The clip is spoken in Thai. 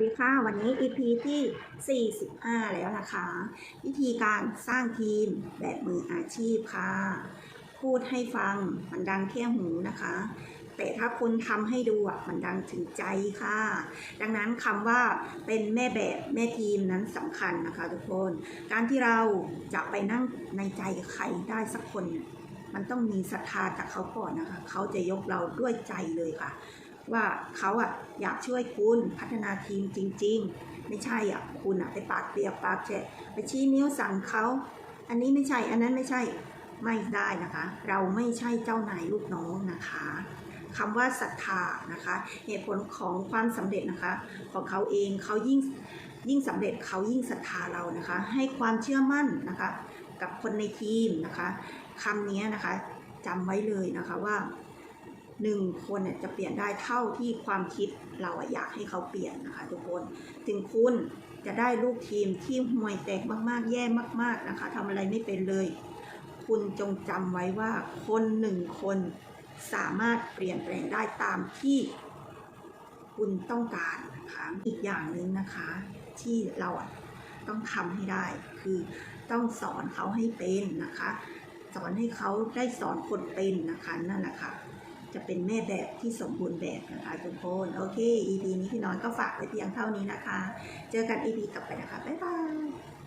สดีค่ะ วันนี้ EP ที่ 45 แล้วนะคะ วิธีการสร้างทีมแบบมืออาชีพค่ะ พูดให้ฟังมันดังแค่หูนะคะ แต่ถ้าคุณทำให้ดูอะมันดังถึงใจค่ะ ดังนั้นคำว่าเป็นแม่แบบแม่ทีมนั้นสำคัญนะคะทุกคน การที่เราจะไปนั่งในใจใครได้สักคน มันต้องมีศรัทธาจากเขาก่อนนะคะ เขาจะยกเราด้วยใจเลยค่ะ ว่าเขาอะอยากช่วยคุณพัฒนาทีมจริง ๆ ไม่ใช่อะคุณอะไปปากเปียกปากแฉะไปชี้นิ้วสั่งเขาอันนี้ไม่ใช่อันนั้นไม่ใช่ไม่ได้นะคะ เราไม่ใช่เจ้านายลูกน้องนะคะคำว่าศรัทธานะคะ เหตุผลของความสำเร็จนะคะ ของเขาเองเขายิ่งยิ่งสำเร็จเขายิ่งศรัทธาเรานะคะ ให้ความเชื่อมั่นนะคะ กับคนในทีมนะคะคำนี้นะคะจำไว้เลยนะคะว่า หนึ่งคนเนี่ยจะเปลี่ยนได้เท่าที่ความคิดเราอยากให้เขาเปลี่ยนนะคะทุกคน ถึงคุณจะได้ลูกทีมที่ห่วยแตกมากๆ แย่มาก ๆนะคะทำอะไรไม่เป็นเลย คุณจงจำไว้ว่าคนหนึ่งคนสามารถเปลี่ยนแปลงได้ตามที่คุณต้องการนะคะอีกอย่างหนึ่งนะคะ ที่เราต้องทำให้ได้ คือต้องสอนเขาให้เป็นนะคะ สอนให้เขาได้สอนคนเป็นนะคะนั่นแหละค่ะ จะเป็นแม่แบบที่สมบูรณ์แบบนะคะทุกคนโอเค EP นี้พี่น้อยก็ฝากไว้เพียงเท่านี้นะคะ เจอกัน EP ต่อไปนะคะ บ๊ายบาย